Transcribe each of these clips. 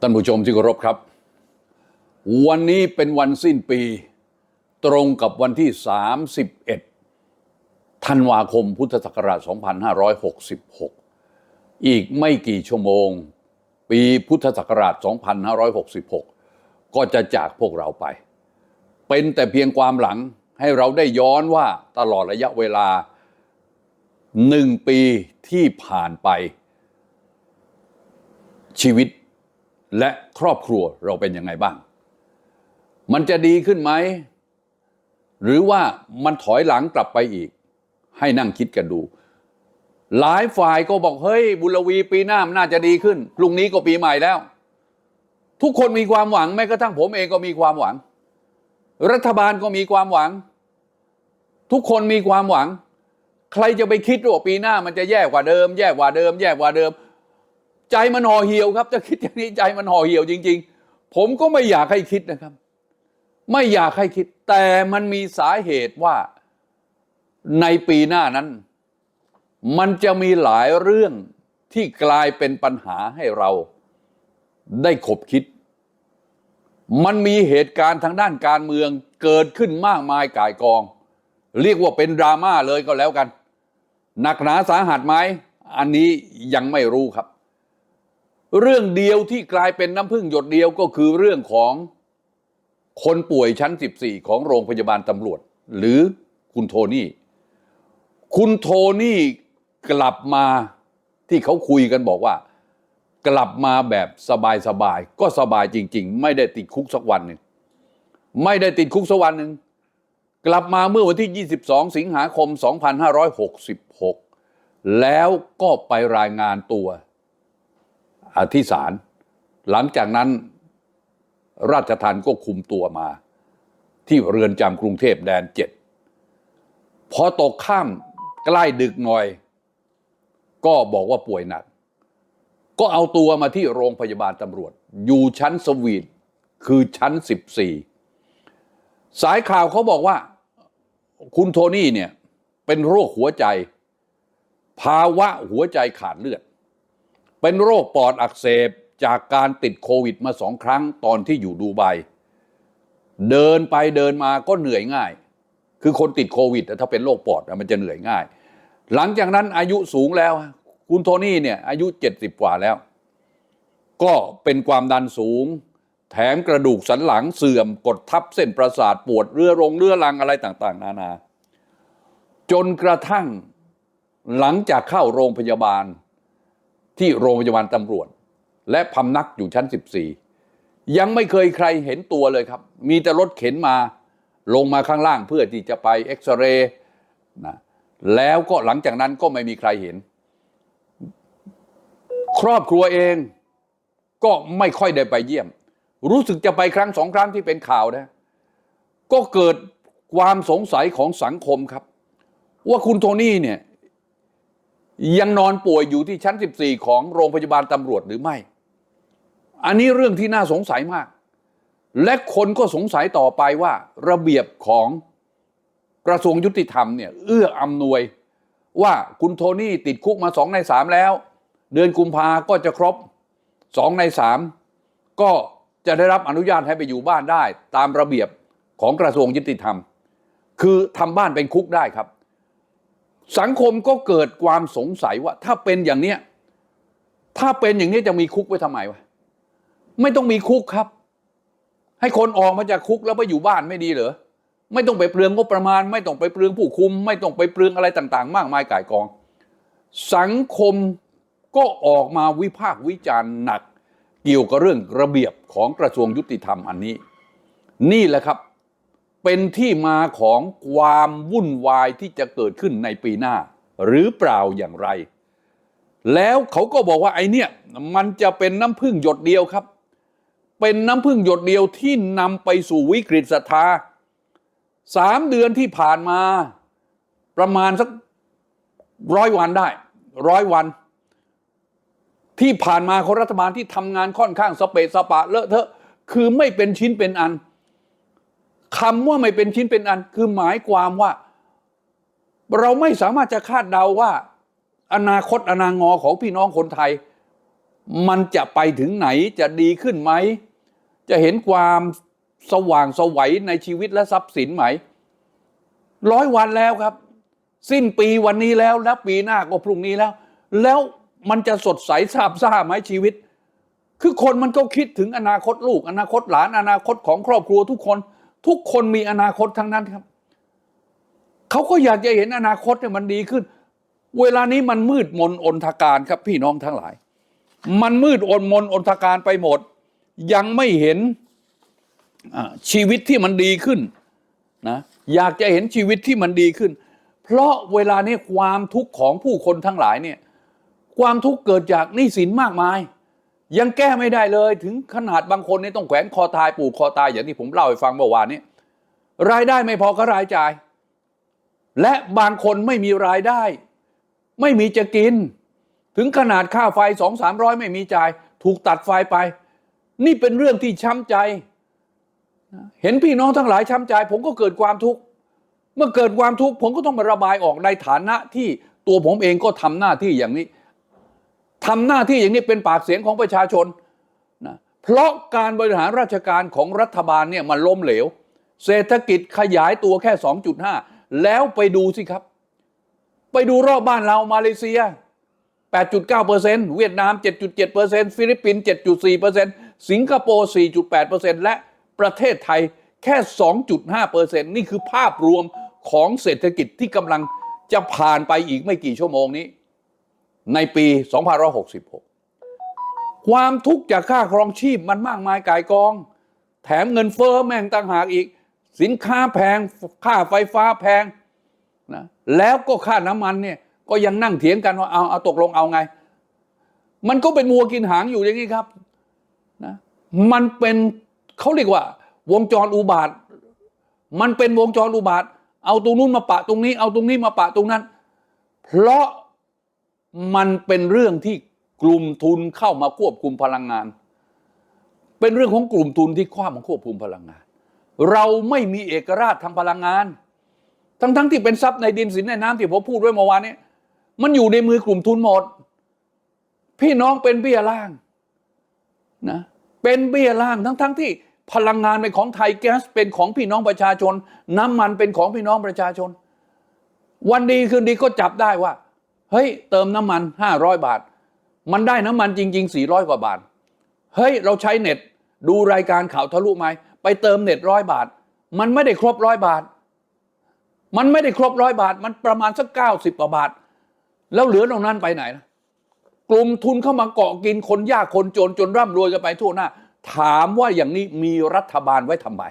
ท่านผู้ชมที่เคารพครับ วันนี้เป็นวันสิ้นปี ตรงกับวันที่ 31 ธันวาคมพุทธศักราช 2566 อีกไม่กี่ชั่วโมง ปีพุทธศักราช 2566 ก็จะจากพวกเราไป เป็นแต่เพียงความหลังให้เราได้ย้อนว่าตลอดระยะเวลาหนึ่งปีที่ผ่านไปชีวิต และครอบครัวเราเป็นยังไงบ้าง มันจะดีขึ้นไหม หรือว่ามันถอยหลังกลับไปอีก ให้นั่งคิดกันดู หลายฝ่ายก็บอกเฮ้ย บุรวีปีหน้ามันน่าจะดีขึ้นพรุ่งนี้ก็ปีใหม่แล้ว ทุกคนมีความหวังแม้กระทั่งผมเองก็มีความหวัง รัฐบาลก็มีความหวัง ทุกคนมีความหวัง ใครจะไปคิดว่าปีหน้ามันจะแย่กว่าเดิม แย่กว่าเดิม แย่กว่าเดิม ใจมันห่อเหี่ยวครับถ้าคิดอย่างนี้ใจมันห่อเหี่ยวจริง ๆ ผมก็ไม่อยากให้คิดนะครับ ไม่อยากให้คิด แต่มันมีสาเหตุว่าในปีหน้านั้น มันจะมีหลายเรื่องที่กลายเป็นปัญหาให้เราได้ขบคิด มันมีเหตุการณ์ทางด้านการเมืองเกิดขึ้นมากมายก่ายกอง เรียกว่าเป็นดราม่าเลยก็แล้วกัน หนักหนาสาหัสไหมอันนี้ยังไม่รู้ครับ เรื่องเดียวที่กลายเป็นน้ำพึ่งหยดเดียวก็คือเรื่องของคนป่วยชั้น 14 ของโรงพยาบาลตำรวจ หรือคุณโทนี่ คุณโทนี่กลับมาที่เขาคุยกันบอกว่า กลับมาแบบสบายๆก็สบายจริง ๆ ไม่ได้ติดคุกสักวันหนึ่งไม่ได้ติดคุกสักวันหนึ่งกลับมาเมื่อวันที่ 22 สิงหาคม 2566 แล้วก็ไปรายงานตัว ที่ศาลหลังจากนั้นราชทันก็คุมตัวมา ที่เรือนจำกรุงเทพแดนเจ็ดพอตกข้ามใกล้ดึกหน่อย ก็บอกว่าป่วยหนัก ก็เอาตัวมาที่โรงพยาบาลตำรวจ อยู่ชั้นสวีทคือชั้น 14 สายข่าวเขาบอกว่า คุณโทนี่เนี่ยเป็นโรคหัวใจ ภาวะหัวใจขาดเลือด เป็นโรคปอดอักเสบจากการติดโควิดมาสองครั้งตอนที่อยู่ดูไบเดินไปเดินมาก็เหนื่อยง่าย คือคนติดโควิดถ้าเป็นโรคปอดมันจะเหนื่อยง่าย หลังจากนั้นอายุสูงแล้ว คุณโทนี่เนี่ยอายุ 70 กว่าแล้ว ก็เป็นความดันสูง แถมกระดูกสันหลังเสื่อมกดทับเส้นประสาทปวดเรือรงเรือรังอะไรต่าง ๆ นานา จนกระทั่งหลังจากเข้าโรงพยาบาล ที่โรงพยาบาลตำรวจ และพำนักอยู่ชั้น 14 ยังไม่เคยใครเห็นตัวเลยครับ มีแต่รถเข็นมาลงมาข้างล่างเพื่อที่จะไปเอ็กซเรย์นะแล้วก็หลังจากนั้นก็ไม่มีใครเห็น ครอบครัวเองก็ไม่ค่อยได้ไปเยี่ยม รู้สึกจะไปครั้งสองครั้งที่เป็นข่าวนะ ก็เกิดความสงสัยของสังคมครับ ว่าคุณโทนี่เนี่ย ยังนอนป่วยอยู่ที่ชั้น 14 ของโรงพยาบาลตำรวจหรือไม่ อันนี้เรื่องที่น่าสงสัยมาก และคนก็สงสัยต่อไปว่า ระเบียบของกระทรวงยุติธรรมเนี่ยเอื้ออำนวยว่าคุณโทนี่ติดคุกมาสองในสามแล้ว เดือนกุมภาก็จะครบสองในสามก็จะได้รับอนุญาตให้ไปอยู่บ้านได้ ตามระเบียบของกระทรวงยุติธรรม คือทำบ้านเป็นคุกได้ครับ สังคมก็เกิดความสงสัยว่า ถ้าเป็นอย่างเนี้ยถ้าเป็นอย่างนี้จะมีคุกไว้ทำไมวะไม่ต้องมีคุกครับ ให้คนออกมาจากคุกแล้วไปอยู่บ้านไม่ดีเหรอไม่ต้องไปเปลืองงบประมาณ ไม่ต้องไปเปลืองผู้คุม ไม่ต้องไปเปลืองอะไรต่าง ๆ มากมายก่ายกอง สังคมก็ออกมาวิพากษ์วิจารณ์หนัก เกี่ยวกับเรื่องระเบียบของกระทรวงยุติธรรมอันนี้ นี่แหละครับ เป็นที่มาของความวุ่นวายที่จะเกิดขึ้นในปีหน้า หรือเปล่าอย่างไร แล้วเขาก็บอกว่าไอเนี่ยมันจะเป็นน้ำพึ่งหยดเดียวครับ เป็นน้ำพึ่งหยดเดียวที่นำไปสู่วิกฤตศรัทธาสามเดือนที่ผ่านมาประมาณสักร้อยวันได้ร้อยวัน ที่ผ่านมาของรัฐบาลที่ทำงานค่อนข้างสเปะสปะเลอะเทอะ คือไม่เป็นชิ้นเป็นอัน คำว่าไม่เป็นชิ้นเป็นอัน คือหมายความว่า เราไม่สามารถจะคาดเดาว่า อนาคตอนางอของพี่น้องคนไทย มันจะไปถึงไหนจะดีขึ้นไหม จะเห็นความสว่างสวัยในชีวิตและทรัพย์สินไหม ร้อยวันแล้วครับ สิ้นปีวันนี้แล้วแล้วปีหน้าก็พรุ่งนี้แล้ว แล้วมันจะสดใสซาบซ่าไหมชีวิต คือคนมันก็คิดถึงอนาคตลูก อนาคตหลานอนาคตของครอบครัวทุกคน ทุกคนมีอนาคตทั้งนั้นครับ เขาก็อยากจะเห็นอนาคตเนี่ยมันดีขึ้น เวลานี้มันมืดมนอนทการครับพี่น้องทั้งหลาย มันมืดอนมนอนทการไปหมด ยังไม่เห็นชีวิตที่มันดีขึ้นนะอยากจะเห็นชีวิตที่มันดีขึ้น เพราะเวลานี้ความทุกข์ของผู้คนทั้งหลายเนี่ย ความทุกข์เกิดจากหนี้สินมากมาย ยังแก้ไม่ได้เลยถึงขนาดบางคนนี่ต้องแขวนคอตายปูกคอตายอย่างที่ผมเล่าให้ฟังเมื่อวานนี้ รายได้ไม่พอก็รายจ่าย และบางคนไม่มีรายได้ ไม่มีจะกิน ถึงขนาดค่าไฟสองสามร้อยไม่มีจ่าย ถูกตัดไฟไป นี่เป็นเรื่องที่ช้ำใจ เห็นพี่น้องทั้งหลายช้ำใจ ผมก็เกิดความทุกข์เมื่อเกิดความทุกข์ผมก็ต้องมาระบายออกในฐานะที่ตัวผมเองก็ทำหน้าที่อย่างนี้ ทำหน้าที่อย่างนี้เป็นปากเสียงของประชาชนนะเพราะการบริหารราชการของรัฐบาลเนี่ยมันล้มเหลว เศรษฐกิจขยายตัวแค่ 2.5 แล้วไปดูสิครับ ไปดูรอบบ้านเรามาเลเซีย 8.9%เวียดนาม 7.7%ฟิลิปปินส์7.4%สิงคโปร์ 4.8%และประเทศไทยแค่ 2.5%นี่คือภาพรวมของเศรษฐกิจที่กำลังจะผ่านไปอีกไม่กี่ชั่วโมงนี้ ในปี2566 ความทุกข์จากค่าครองชีพมันมากมายกายกอง แถมเงินเฟ้อแม่งต่างหากอีก สินค้าแพง ค่าไฟฟ้าแพงนะแล้วก็ค่าน้ำมันเนี่ยก็ยังนั่งเถียงกันว่าเอาเอาตกลงเอาไง มันก็เป็นวัวกินหางอยู่อย่างนี้ครับนะมันเป็นเขาเรียกว่า วงจรอุบาท มันเป็นวงจรอุบาท เอาตรงนู้นมาปะตรงนี้ เอาตรงนี้มาปะตรงนั้น เพราะ มันเป็นเรื่องที่กลุ่มทุนเข้ามาควบคุมพลังงาน เป็นเรื่องของกลุ่มทุนที่เข้ามาควบคุมพลังงาน เราไม่มีเอกราชทางพลังงาน ทั้งๆที่เป็นทรัพย์ในดินสินในน้ำที่ผมพูดไว้เมื่อวานนี้มันอยู่ในมือกลุ่มทุนหมด พี่น้องเป็นเบี้ยล่างนะเป็นเบี้ยล่างทั้งๆที่พลังงานเป็นของไทยแก๊สเป็นของพี่น้องประชาชน น้ำมันเป็นของพี่น้องประชาชน วันดีคืนดีก็จับได้ว่า เฮ้ยเติมน้ำมันห้าร้อยบาท มันได้น้ำมันจริงๆสี่ร้อยกว่าบาท เฮ้ยเราใช้เน็ตดูรายการข่าวทะลุไหมไปเติมเน็ตร้อยบาท มันไม่ได้ครบร้อยบาท มันไม่ได้ครบร้อยบาท มันประมาณสักเก้าสิบกว่าบาท แล้วเหลือตรงนั้นไปไหนนะกลุ่มทุนเข้ามาเกาะกินคนยากคนจนจนร่ำรวยกันไปทั่วหน้า ถามว่าอย่างนี้มีรัฐบาลไว้ทำไม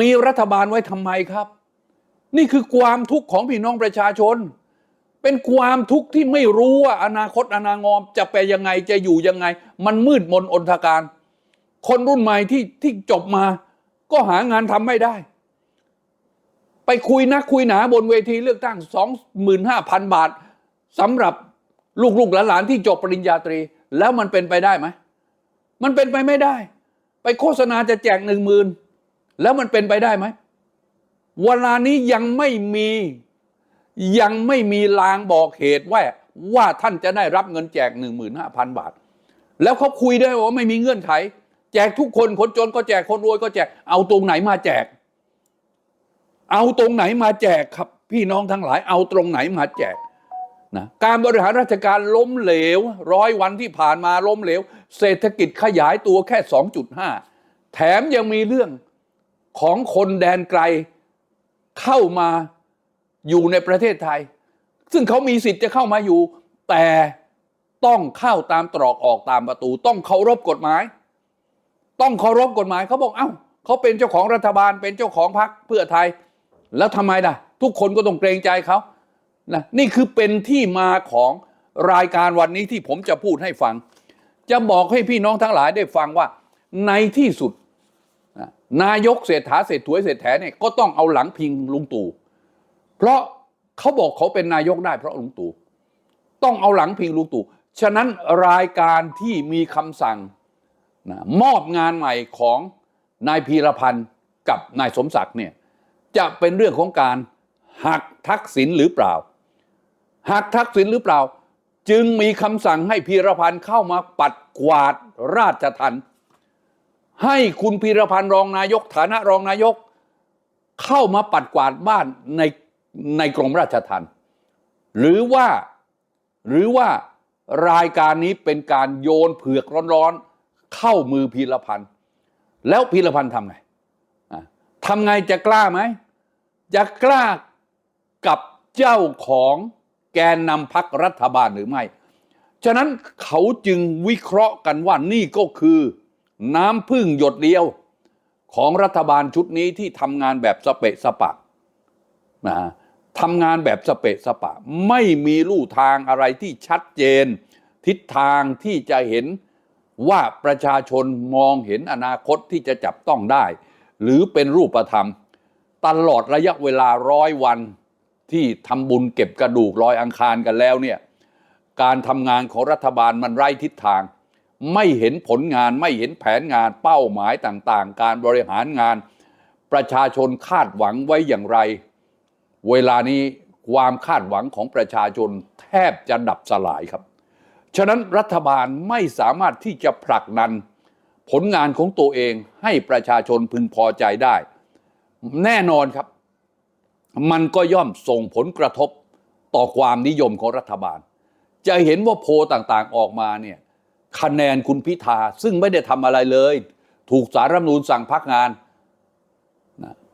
มีรัฐบาลไว้ทำไมครับ นี่คือความทุกข์ของพี่น้องประชาชน เป็นความทุกข์ที่ไม่รู้ว่าอนาคตอนางอมจะไปยังไงจะอยู่ยังไง มันมืดมนอนทการ คนรุ่นใหม่ที่ที่จบมา ก็หางานทำไม่ได้ ไปคุยนักคุยหนาบนเวทีเลือกตั้งสองหมื่นห้าพันบาทสำหรับลูกๆหลานๆที่จบปริญญาตรี แล้วมันเป็นไปได้ไหม มันเป็นไปไม่ได้ ไปโฆษณาจะแจกหนึ่งหมื่นแล้วมันเป็นไปได้ไหมเวลานี้ยังไม่มี ยังไม่มีลางบอกเหตุว่าว่าท่านจะได้รับเงินแจกหนึ่งหมื่นห้าพันบาท แล้วเขาคุยได้ว่าไม่มีเงื่อนไข แจกทุกคนคนจนก็แจกคนรวยก็แจกเอาตรงไหนมาแจก เอาตรงไหนมาแจกครับ พี่น้องทั้งหลาย เอาตรงไหนมาแจกนะการบริหารราชการล้มเหลว ร้อยวันที่ผ่านมาล้มเหลว เศรษฐกิจขยายตัวแค่ 2.5 แถมยังมีเรื่องของคนแดนไกลเข้ามา อยู่ในประเทศไทย ซึ่งเขามีสิทธิ์จะเข้ามาอยู่ แต่ต้องเข้าตามตรอกออกตามประตู ต้องเคารพกฎหมาย ต้องเคารพกฎหมายเขาบอกเอ้าเขาเป็นเจ้าของรัฐบาลเป็นเจ้าของพรรคเพื่อไทย แล้วทำไมล่ะ ทุกคนก็ต้องเกรงใจเขานะนี่คือเป็นที่มาของรายการวันนี้ที่ผมจะพูดให้ฟัง จะบอกให้พี่น้องทั้งหลายได้ฟังว่า ในที่สุด นายกเศรษฐาเศรษฐวยเศรษฐาเนี่ยก็ต้องเอาหลังพิงลุงตู่ เพราะเขาบอกเขาเป็นนายกได้เพราะลุงตู่ต้องเอาหลังพิงลุงตู่ฉะนั้นรายการที่มีคำสั่งนะมอบงานใหม่ของนายพีรพันธ์กับนายสมศักดิ์เนี่ยจะเป็นเรื่องของการหักทักษิณหรือเปล่าหักทักษิณหรือเปล่า จึงมีคำสั่งให้พีรพันธ์เข้ามาปัดกวาดราชทันให้คุณพีรพันธ์รองนายกฐานะรองนายก เข้ามาปัดกวาดบ้านใน ในกรมราชทัณฑ์หรือว่าหรือว่ารายการนี้เป็นการโยนเผือกร้อนๆ เข้ามือพีรพันธ์แล้วพีรพันธ์ทำไงอะทำไงจะกล้าไหม จะกล้ากับเจ้าของแกนนำพักรัฐบาลหรือไม่ ฉะนั้นเขาจึงวิเคราะห์กันว่านี่ก็คือน้ำพึ่งหยดเดียวของรัฐบาลชุดนี้ที่ทำงานแบบสเปะสปะนะ ทำงานแบบสเปะสปะ ไม่มีลู่ทางอะไรที่ชัดเจน ทิศทางที่จะเห็นว่าประชาชนมองเห็นอนาคตที่จะจับต้องได้ หรือเป็นรูปธรรม ตลอดระยะเวลาร้อยวันที่ทำบุญเก็บกระดูกลอยอังคารกันแล้วเนี่ยการทำงานของรัฐบาลมันไร้ทิศทาง ไม่เห็นผลงานไม่เห็นแผนงานเป้าหมายต่างๆ การบริหารงาน ประชาชนคาดหวังไว้อย่างไร เวลานี้ความคาดหวังของประชาชนแทบจะดับสลายครับ ฉะนั้นรัฐบาลไม่สามารถที่จะผลักดันผลงานของตัวเองให้ประชาชนพึงพอใจได้ แน่นอนครับ มันก็ย่อมส่งผลกระทบต่อความนิยมของรัฐบาล จะเห็นว่าโพลต่างๆออกมาเนี่ยคะแนนคุณพิธาซึ่งไม่ได้ทำอะไรเลย ถูกสารรัฐมนูญสั่งพักงาน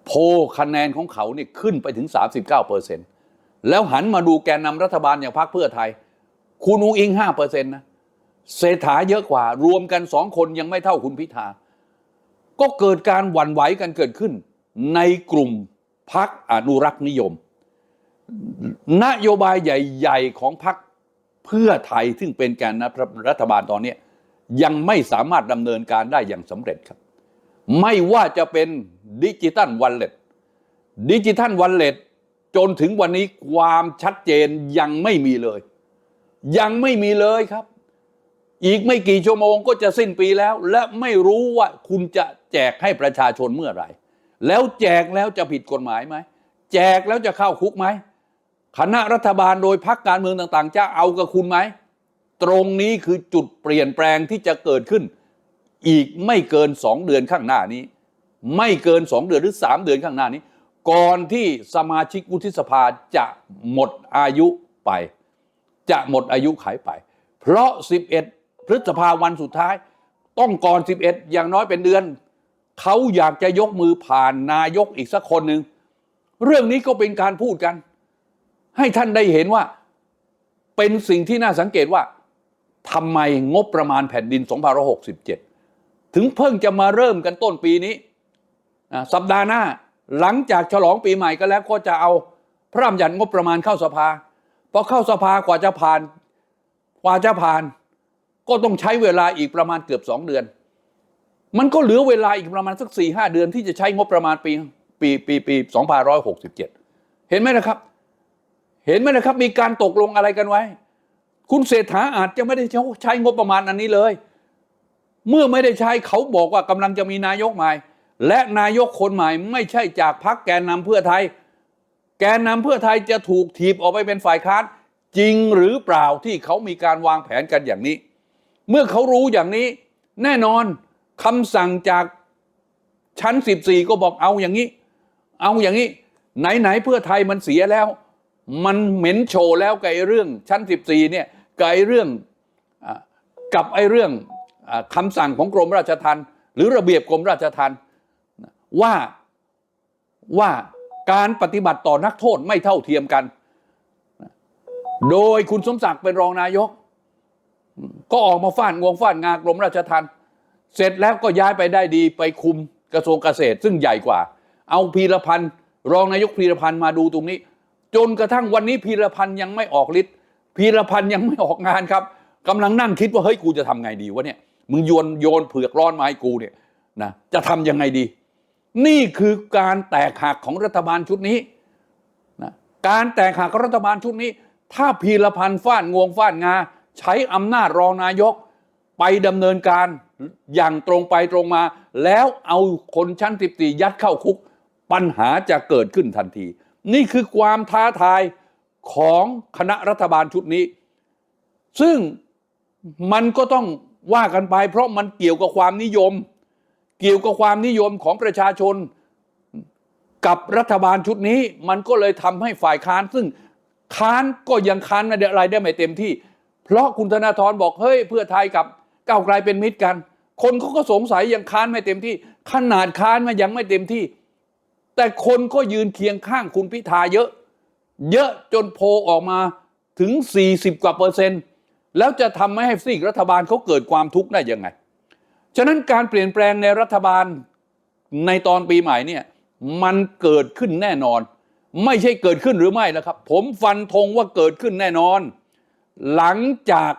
โพคะแนนของเขาเนี่ยขึ้นไปถึง 39เปอร์เซ็นต์แล้วหันมาดูแกนนำรัฐบาลอย่างพรรคเพื่อไทย คุณอุงอิง5เปอร์เซ็นต์นะเศรษฐาเยอะกว่ารวมกันสองคนยังไม่เท่าคุณพิธา ก็เกิดการหวั่นไหวกันเกิดขึ้น ในกลุ่มพักอนุรักษ์นิยม นโยบายใหญ่ ๆ ของพักเพื่อไทยซึ่งเป็นแกนนำรัฐบาลตอนนี้ยังไม่สามารถดำเนินการได้อย่างสำเร็จครับ ไม่ว่าจะเป็นดิจิตัลวันเล็ตดิจิตัลวันเล็ตจนถึงวันนี้ความชัดเจนยังไม่มีเลย ยังไม่มีเลยครับ อีกไม่กี่ชั่วโมงก็จะสิ้นปีแล้ว และไม่รู้ว่าคุณจะแจกให้ประชาชนเมื่อไหร่ แล้วแจกแล้วจะผิดกฎหมายไหม แจกแล้วจะเข้าคุกไหมคณะรัฐบาลโดยพักการเมืองต่าง ๆ จะเอากับคุณไหม ตรงนี้คือจุดเปลี่ยนแปลงที่จะเกิดขึ้น อีกไม่เกินสองเดือนข้างหน้านี้ ไม่เกินสองเดือนหรือสามเดือนข้างหน้านี้ ก่อนที่สมาชิกวุฒิสภาจะหมดอายุไป จะหมดอายุขายไป เพราะ 11 พฤษภาวันสุดท้าย ต้องก่อน 11 อย่างน้อยเป็นเดือน เขาอยากจะยกมือผ่านนายกอีกสักคนหนึ่งเรื่องนี้ก็เป็นการพูดกัน ให้ท่านได้เห็นว่าเป็นสิ่งที่น่าสังเกตว่าทำไมงบประมาณแผ่นดิน 2567 ถึงเพิ่งจะมาเริ่มกันต้นปีนี้ สัปดาห์หน้าหลังจากฉลองปีใหม่ก็แล้วก็จะเอาพระราชบัญญัติงบประมาณเข้าสภาพอเข้าสภากว่าจะผ่านกว่าจะผ่าน ก็ต้องใช้เวลาอีกประมาณเกือบสองเดือน มันก็เหลือเวลาอีกประมาณสักสี่ห้าเดือน ที่จะใช้งบประมาณปีปีปีปีสองพันร้อยหกสิบเจ็ดเห็นไหมนะครับ เห็นไหมนะครับ มีการตกลงอะไรกันไว้ คุณเศรษฐาอาจจะไม่ได้ใช้งบประมาณอันนี้เลย เมื่อไม่ได้ใช้เขาบอกว่ากำลังจะมีนายกใหม่ และนายกคนใหม่ไม่ใช่จากพรรคแกนนำเพื่อไทย แกนนำเพื่อไทยจะถูกถีบออกไปเป็นฝ่ายค้านจริงหรือเปล่าที่เขามีการวางแผนกันอย่างนี้ เมื่อเขารู้อย่างนี้ แน่นอนคำสั่งจากชั้น 14 ก็บอกเอาอย่างนี้ เอาอย่างนี้ ไหนๆเพื่อไทยมันเสียแล้ว มันเหม็นโชว์แล้วไอ้เรื่องชั้น 14เนี่ยไอ้เรื่องอกับไอ้เรื่อง คำสั่งของกรมราชทัณฑ์หรือระเบียบกรมราชทัณฑ์ว่าว่าการปฏิบัติต่อนักโทษไม่เท่าเทียมกัน โดยคุณสมศักดิ์เป็นรองนายก ก็ออกมาฟาดงวงฟาดงากรมราชทัณฑ์เสร็จแล้วก็ย้ายไปได้ดีไปคุมกระทรวงเกษตร ซึ่งใหญ่กว่า เอาพีรพันธ์รองนายกพีรพันธ์มาดูตรงนี้ จนกระทั่งวันนี้พีรพันธ์ยังไม่ออกฤทธิ์พีรพันธ์ยังไม่ออกงานครับกำลังนั่งคิดว่าเฮ้ยกูจะทำไงดีวะเนี่ย มึงโยนโยนเผือกร้อนมาให้กูเนี่ยนะจะทำยังไงดี นี่คือการแตกหักของรัฐบาลชุดนี้นะการแตกหักของรัฐบาลชุดนี้ ถ้าพีรพันธ์ฟาดงวงฟาดงา ใช้อำนาจรองนายกไปดำเนินการอย่างตรงไปตรงมา แล้วเอาคนชั้นสิบสี่ยัดเข้าคุก ปัญหาจะเกิดขึ้นทันที นี่คือความท้าทายของคณะรัฐบาลชุดนี้ ซึ่งมันก็ต้อง ว่ากันไป เพราะมันเกี่ยวกับความนิยม เกี่ยวกับความนิยมของประชาชน กับรัฐบาลชุดนี้ มันก็เลยทำให้ฝ่ายค้าน ซึ่งค้านก็ยังค้านอะไรได้ไม่เต็มที่ เพราะคุณธนาธรบอกเฮ้ยเพื่อไทยกับก้าวไกลเป็นมิตรกัน คนเขาก็สงสัยยังค้านไม่เต็มที่ ขนาดค้านมันยังไม่เต็มที่ แต่คนก็ยืนเคียงข้างคุณพิธาเยอะ เยอะจนโพออกมาถึง 40 กว่าเปอร์เซ็นต์ แล้วจะทำให้ซีกรัฐบาลเขาเกิดความทุกข์ได้ยังไง ฉะนั้นการเปลี่ยนแปลงในรัฐบาลในตอนปีใหม่เนี่ยมันเกิดขึ้นแน่นอน ไม่ใช่เกิดขึ้นหรือไม่นะครับ ผมฟันธงว่าเกิดขึ้นแน่นอน หลังจาก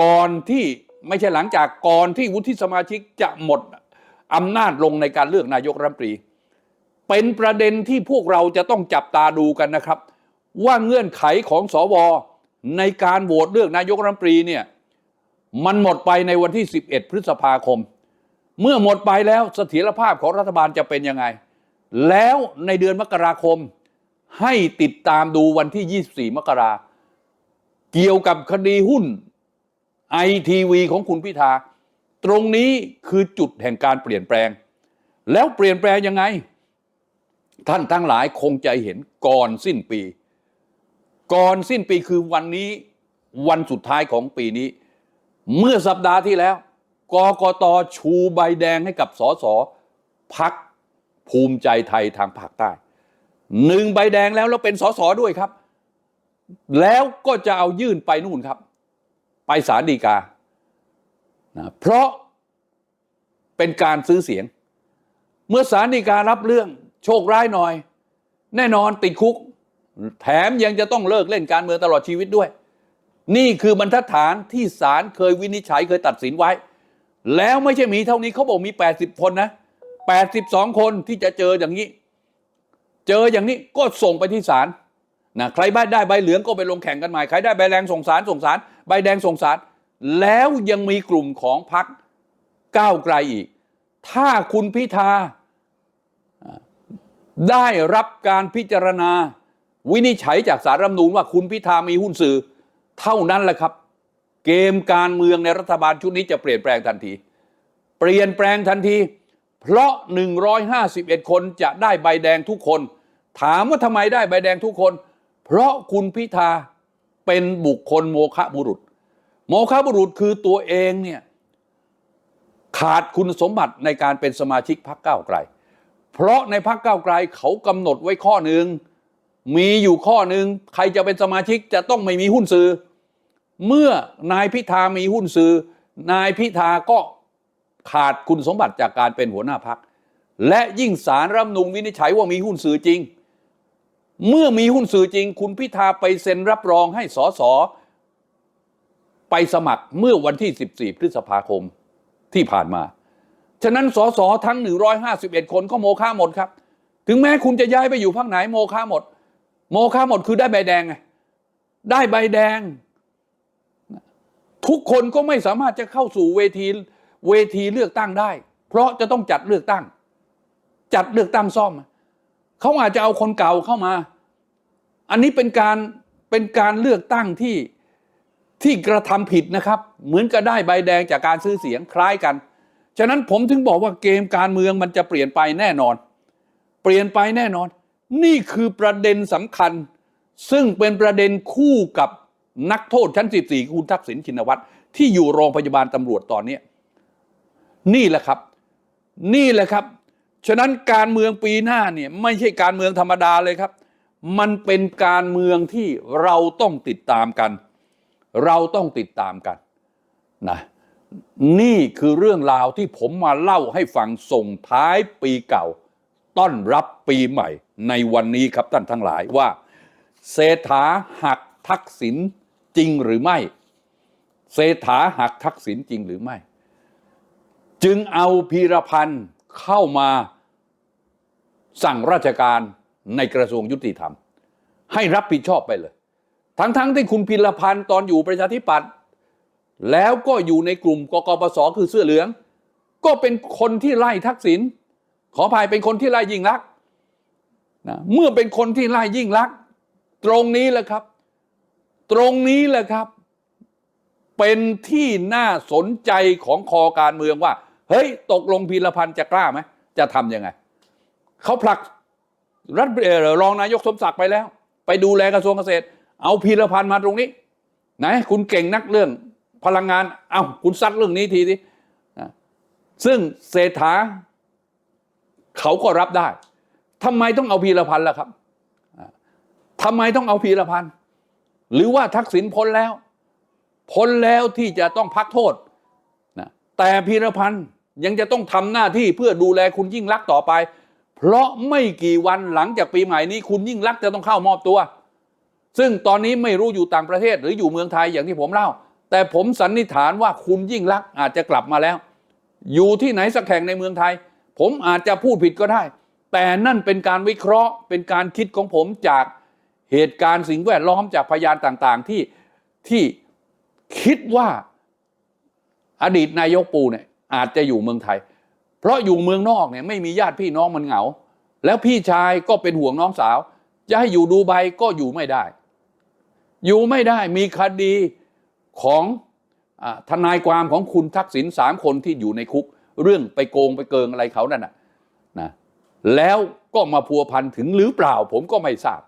ก่อนที่ไม่ใช่หลังจากก่อนที่วุฒิสมาชิกจะหมดอำนาจลงในการเลือกนายกรัฐมนตรี เป็นประเด็นที่พวกเราจะต้องจับตาดูกันนะครับ ว่าเงื่อนไขของสว ในการโหวตเลือกนายกรัฐมนตรีเนี่ยมันหมดไปในวันที่ 11 พฤษภาคม เมื่อหมดไปแล้วเสถียรภาพของรัฐบาลจะเป็นยังไง แล้วในเดือนมกราคมให้ติดตามดูวันที่ 24 มกราเกี่ยวกับคดีหุ้นไอทีวีของคุณพิธา ตรงนี้คือจุดแห่งการเปลี่ยนแปลง แล้วเปลี่ยนแปลงยังไง ท่านทั้งหลายคงจะเห็นก่อนสิ้นปี ก่อนสิ้นปีคือวันนี้วันสุดท้ายของปีนี้ เมื่อสัปดาห์ที่แล้วกกตชูใบแดงให้กับสสพักภูมิใจไทยทางภาคใต้หนึ่งใบแดงแล้วแล้วเป็นสสด้วยครับ แล้วก็จะเอายื่นไปนู่นครับ ไปศาลฎีกานะเพราะเป็นการซื้อเสียง เมื่อศาลฎีการับเรื่องโชคร้ายหน่อย แน่นอนติดคุก แถมยังจะต้องเลิกเล่นการเมืองตลอดชีวิตด้วย นี่คือบรรทัดฐานที่ศาลเคยวินิจฉัยเคยตัดสินไว้ แล้วไม่ใช่มีเท่านี้เขาบอกมี 80 คนนะ 82 คนที่จะเจออย่างนี้ เจออย่างนี้ก็ส่งไปที่ศาลนะใครบ้ได้ใบเหลืองก็ไปลงแข่งกันใหม่ใครได้ใบแดงส่งศาลส่งศาลใบแดงส่งศาลแล้วยังมีกลุ่มของพักก้าวไกลอีก ถ้าคุณพิธาได้รับการพิจารณา วินิจฉัยจากสารรัฐธรรมนูญว่าคุณพิธามีหุ้นสื่อ เท่านั้นแหละครับ เกมการเมืองในรัฐบาลชุดนี้จะเปลี่ยนแปลงทันที เปลี่ยนแปลงทันที เพราะ 151 คนจะได้ใบแดงทุกคน ถามว่าทำไมได้ใบแดงทุกคน เพราะคุณพิธาเป็นบุคคลโมฆะบุรุษ โมฆะบุรุษคือตัวเองเนี่ยขาดคุณสมบัติในการเป็นสมาชิกพรรคก้าวไกล เพราะในพรรคก้าวไกลเขากำหนดไว้ข้อหนึ่ง มีอยู่ข้อหนึ่งใครจะเป็นสมาชิกจะต้องไม่มีหุ้นสื่อ เมื่อนายพิธามีหุ้นสื่อ นายพิธาก็ขาดคุณสมบัติจากการเป็นหัวหน้าพัก และยิ่งสารรัฐนูญวินิจฉัยว่ามีหุ้นสื่อจริง เมื่อมีหุ้นสื่อจริง คุณพิธาไปเซ็นรับรองให้สสไปสมัครเมื่อวันที่ 14 พฤษภาคมที่ผ่านมา ฉะนั้นสสทั้ง 151 คนก็โมฆะหมดครับ ถึงแม้คุณจะย้ายไปอยู่พรรคไหนโมฆะหมด โมฆะหมดคือได้ใบแดงไงได้ใบแดง ทุกคนก็ไม่สามารถจะเข้าสู่เวทีเวทีเลือกตั้งได้ เพราะจะต้องจัดเลือกตั้ง จัดเลือกตั้งซ่อมเขาอาจจะเอาคนเก่าเข้ามา อันนี้เป็นการเป็นการเลือกตั้งที่ที่กระทำผิดนะครับ เหมือนกับได้ใบแดงจากการซื้อเสียงคล้ายกัน ฉะนั้นผมถึงบอกว่าเกมการเมืองมันจะเปลี่ยนไปแน่นอน เปลี่ยนไปแน่นอน นี่คือประเด็นสำคัญ ซึ่งเป็นประเด็นคู่กับนักโทษชั้น 14 คุณทักษิณชินวัตรที่อยู่โรงพยาบาลตำรวจตอนนี้ นี่แหละครับ นี่แหละครับ ฉะนั้นการเมืองปีหน้าเนี่ยไม่ใช่การเมืองธรรมดาเลยครับ มันเป็นการเมืองที่เราต้องติดตามกัน เราต้องติดตามกันนะนี่คือเรื่องราวที่ผมมาเล่าให้ฟังส่งท้ายปีเก่า ต้อนรับปีใหม่ในวันนี้ครับท่านทั้งหลายว่าเศรษฐาหักทักษิณจริงหรือไม่ เศรษฐาหักทักษิณจริงหรือไม่ จึงเอาพีรพันธ์เข้ามาสั่งราชการในกระทรวงยุติธรรม ให้รับผิดชอบไปเลย ทั้งๆทที่คุณพีรพันธ์ตอนอยู่ประชาธิปัตย์แล้วก็อยู่ในกลุ่มกกปสคือเสื้อเหลือง ก็เป็นคนที่ไล่ทักษิณ ขออภัยเป็นคนที่ไล่ยิ่งรักนะเมื่อเป็นคนที่ไล่ยิ่งรัก ตรงนี้แหละครับ ตรงนี้แหละครับ เป็นที่น่าสนใจของคอการเมืองว่า เฮ้ย ตกลงพีรพันธ์จะกล้าไหมจะทำยังไงเขาผลักรัฐเออรองนายกสมศักดิ์ไปแล้ว ไปดูแลกระทรวงเกษตร เอาพีรพันธ์มาตรงนี้ไหนคุณเก่งนักเรื่องพลังงาน เอาคุณซัดเรื่องนี้ทีสิซึ่งเศรษฐา เขาก็รับได้ทำไมต้องเอาพีรพันธ์ล่ะครับอ่าทำไมต้องเอาพีรพันธ์หรือว่าทักษิณพ้นแล้ว พ้นแล้วที่จะต้องพักโทษนะแต่พีรพันธ์ยังจะต้องทำหน้าที่เพื่อดูแลคุณยิ่งรักต่อไป เพราะไม่กี่วันหลังจากปีใหม่นี้คุณยิ่งรักจะต้องเข้ามอบตัว ซึ่งตอนนี้ไม่รู้อยู่ต่างประเทศหรืออยู่เมืองไทยอย่างที่ผมเล่า แต่ผมสันนิษฐานว่าคุณยิ่งรักอาจจะกลับมาแล้ว อยู่ที่ไหนสักแห่งในเมืองไทย ผมอาจจะพูดผิดก็ได้ แต่นั่นเป็นการวิเคราะห์ เป็นการคิดของผมจากเหตุการณ์สิ่งแวดล้อมจากพยานต่างๆ ที่ที่คิดว่าอดีตนายกปูเนี่ยอาจจะอยู่เมืองไทย เพราะอยู่เมืองนอกเนี่ยไม่มีญาติพี่น้องมันเหงา แล้วพี่ชายก็เป็นห่วงน้องสาว จะให้อยู่ดูไบก็อยู่ไม่ได้ อยู่ไม่ได้มีคดีของอทนายความของคุณทักษิณสามคนที่อยู่ในคุก เรื่องไปโกงไปเกิงอะไรเขานั่นนะนะแล้วก็มาพัวพันถึงหรือเปล่า ผมก็ไม่ทราบ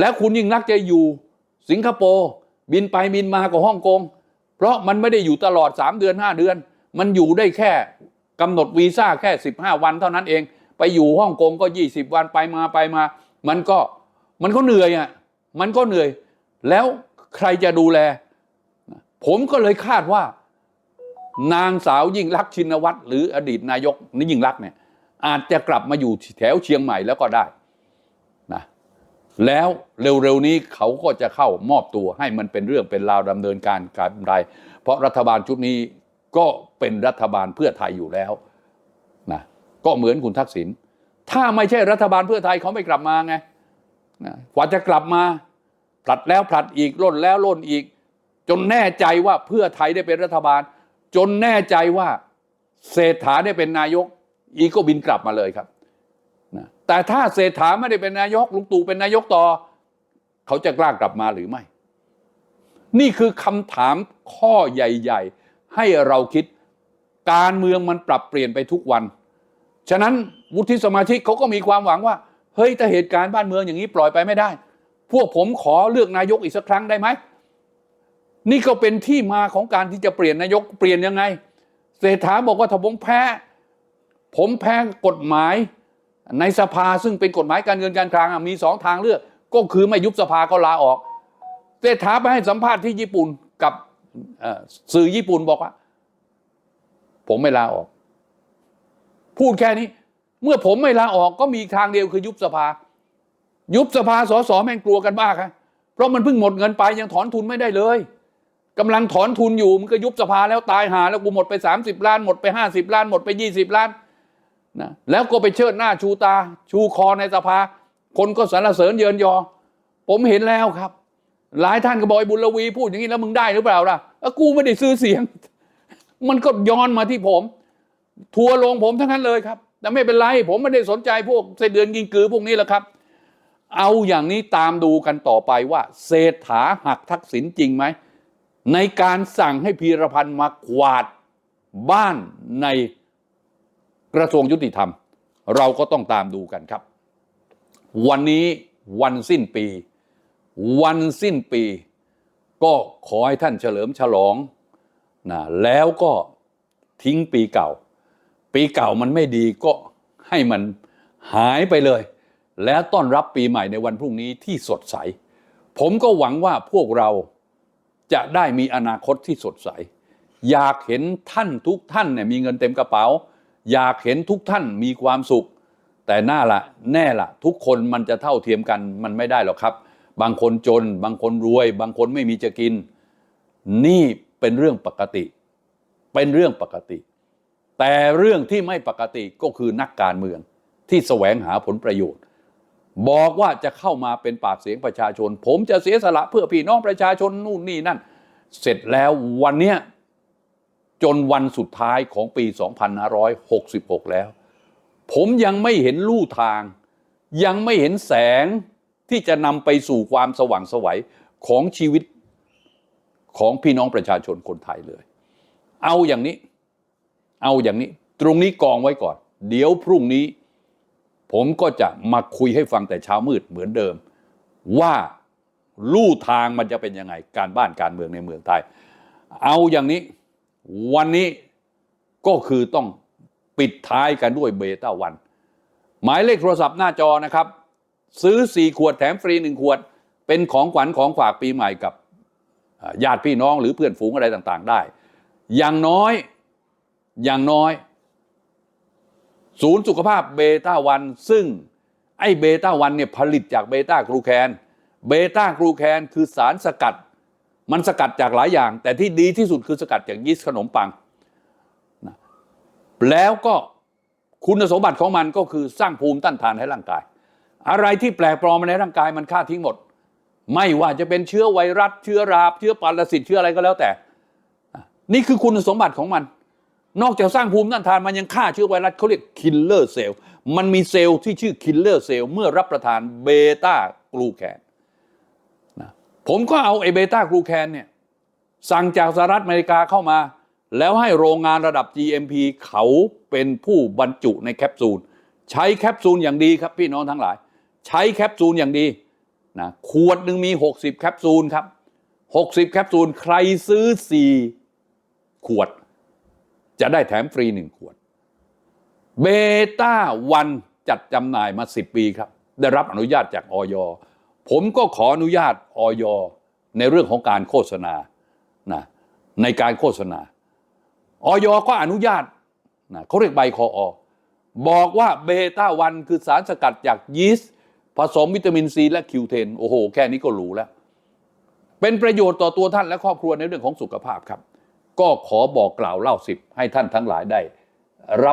แล้วคุณยิ่งรักจะอยู่สิงคโปร์บินไปบินมากับฮ่องกง เพราะมันไม่ได้อยู่ตลอด 3 เดือน 5 เดือน มันอยู่ได้แค่กำหนดวีซ่าแค่ 15 วันเท่านั้นเอง ไปอยู่ฮ่องกงก็ 20 วันไปมาไปมา มันก็มันก็เหนื่อยอะมันก็เหนื่อย แล้วใครจะดูแล ผมก็เลยคาดว่า นางสาวยิ่งรักชินวัตรหรืออดีตนายกนี่ยิ่งรักเนี่ยอาจจะกลับมาอยู่แถวเชียงใหม่แล้วก็ได้นะแล้วเร็วๆนี้เขาก็จะเข้ามอบตัวให้มันเป็นเรื่องเป็นราวดำเนินการการใดเพราะรัฐบาลชุดนี้ก็เป็นรัฐบาลเพื่อไทยอยู่แล้วนะก็เหมือนคุณทักษิณถ้าไม่ใช่รัฐบาลเพื่อไทยเขาไม่กลับมาไงนะกว่าจะกลับมาผลัดแล้วผลัดอีกล่นแล้วล่นอีก จนแน่ใจว่าเพื่อไทยได้เป็นรัฐบาล จนแน่ใจว่าเศรษฐาได้เป็นนายก อีกก็บินกลับมาเลยครับนะแต่ถ้าเศรษฐาไม่ได้เป็นนายกลุงตู่เป็นนายกต่อ เขาจะกล้ากลับมาหรือไม่ นี่คือคำถามข้อใหญ่ ๆ ให้เราคิดการเมืองมันปรับเปลี่ยนไปทุกวัน ฉะนั้นวุฒิสมาชิกเขาก็มีความหวังว่า เฮ้ยถ้าเหตุการณ์บ้านเมืองอย่างนี้ปล่อยไปไม่ได้ พวกผมขอเลือกนายกอีกสักครั้งได้ไหม นี่ก็เป็นที่มาของการที่จะเปลี่ยนนายกเปลี่ยนยังไง เศรษฐาบอกว่าถ้าผมแพ้ ผมแพ้กฎหมายในสภาซึ่งเป็นกฎหมายการเงินการคลังมีสองทางเลือก ก็คือไม่ยุบสภาก็ลาออก เศรษฐาไปให้สัมภาษณ์ที่ญี่ปุ่นกับสื่อญี่ปุ่นบอกว่า ผมไม่ลาออก พูดแค่นี้ เมื่อผมไม่ลาออกก็มีทางเดียวคือยุบสภา ยุบสภาสสแม่งกลัวกันบ้าครับเพราะมันเพิ่งหมดเงินไปยังถอนทุนไม่ได้เลย กำลังถอนทุนอยู่มันก็ยุบสภาแล้วตายหา แล้วกูหมดไป 30 ล้านหมดไป 50 ล้านหมดไป 20 ล้านนะแล้วก็ไปเชิดหน้าชูตา ชูคอในสภา คนก็สรรเสริญเยินยอ ผมเห็นแล้วครับ หลายท่านก็บอกไอ้บุญลวีพูดอย่างนี้แล้วมึงได้หรือเปล่าล่ะกูไม่ได้ซื้อเสียง มันก็ย้อนมาที่ผม ทัวร์ลงผมทั้งนั้นเลยครับแต่ไม่เป็นไร ผมไม่ได้สนใจพวกเสเดือนกินกือพวกนี้แหละครับ เอาอย่างนี้ตามดูกันต่อไปว่าเศรษฐาหักทักษิณจริงไหม ในการสั่งให้พีรพันธ์มากวาดบ้านในกระทรวงยุติธรรม เราก็ต้องตามดูกันครับ วันนี้วันสิ้นปี วันสิ้นปี ก็ขอให้ท่านเฉลิมฉลองนะแล้วก็ทิ้งปีเก่า ปีเก่ามันไม่ดีก็ให้มันหายไปเลย แล้วต้อนรับปีใหม่ในวันพรุ่งนี้ที่สดใส ผมก็หวังว่าพวกเรา จะได้มีอนาคตที่สดใส อยากเห็นท่านทุกท่านเนี่ยมีเงินเต็มกระเป๋า อยากเห็นทุกท่านมีความสุข แต่น่าละแน่ละทุกคนมันจะเท่าเทียมกันมันไม่ได้หรอกครับ บางคนจน บางคนรวย บางคนไม่มีจะกิน นี่เป็นเรื่องปกติ เป็นเรื่องปกติ แต่เรื่องที่ไม่ปกติก็คือนักการเมืองที่แสวงหาผลประโยชน์ บอกว่าจะเข้ามาเป็นปากเสียงประชาชน ผมจะเสียสละเพื่อพี่น้องประชาชนนู่นนี่นั่น เสร็จแล้ววันเนี้ยจนวันสุดท้ายของปี 2566 แล้ว ผมยังไม่เห็นลู่ทาง ยังไม่เห็นแสงที่จะนำไปสู่ความสว่างไสวัยของชีวิตของพี่น้องประชาชนคนไทยเลย เอาอย่างนี้ เอาอย่างนี้ ตรงนี้กองไว้ก่อน เดี๋ยวพรุ่งนี้ ผมก็จะมาคุยให้ฟังแต่เช้ามืดเหมือนเดิม ว่าลู่ทางมันจะเป็นยังไง การบ้านการเมืองในเมืองไทย เอาอย่างนี้วันนี้ก็คือต้องปิดท้ายกันด้วยเบต้าวัน หมายเลขโทรศัพท์หน้าจอนะครับ ซื้อ 4 ขวดแถมฟรี 1 ขวด เป็นของขวัญของฝากปีใหม่กับญาติพี่น้องหรือเพื่อนฝูงอะไรต่างๆได้ อย่างน้อยอย่างน้อย ศูนย์สุขภาพเบต้าวันซึ่งไอ้เบต้าวันเนี่ยผลิตจากเบต้ากลูแคนเบต้ากลูแคนคือสารสกัด มันสกัดจากหลายอย่าง แต่ที่ดีที่สุดคือสกัดจากยีสต์ขนมปังนะแล้วก็คุณสมบัติของมันก็คือสร้างภูมิต้านทานให้ร่างกาย อะไรที่แปลกปลอมมาในร่างกายมันฆ่าทิ้งหมด ไม่ว่าจะเป็นเชื้อไวรัสเชื้อราเชื้อปรสิตเชื้ออะไรก็แล้วแต่ นี่คือคุณสมบัติของมัน นอกจากสร้างภูมิต้านทานมันยังฆ่าเชื้อไวรัสเขาเรียกคิลเลอร์เซลล์มันมีเซลล์ที่ชื่อคิลเลอร์เซลล์เมื่อรับประทานเบต้ากลูแคนนะผมก็เอาไอเบต้ากลูแคนเนี่ยสั่งจากสหรัฐอเมริกาเข้ามา แล้วให้โรงงานระดับ GMP เขาเป็นผู้บรรจุในแคปซูล ใช้แคปซูลอย่างดีครับพี่น้องทั้งหลาย ใช้แคปซูลอย่างดีนะขวดหนึ่งมี 60 แคปซูลครับ 60 แคปซูลใครซื้อ 4 ขวด จะได้แถมฟรีหนึ่งขวด เบต้าวันจัดจำหน่ายมา10ปีครับ ได้รับอนุญาตจากออยผมก็ขออนุญาตออยในเรื่องของการโฆษณานะในการโฆษณาออยก็อนุญาตนะเขาเรียกใบคออบอกว่าเบต้าวันคือสารสกัดจากยีสต์ผสมวิตามินซีและคิวเทนโอ้โห แค่นี้ก็หรูแล้ว เป็นประโยชน์ต่อตัวท่านและครอบครัวในเรื่องของสุขภาพครับ ก็ขอบอกกล่าวเล่าสิบให้ท่านทั้งหลายได้รับ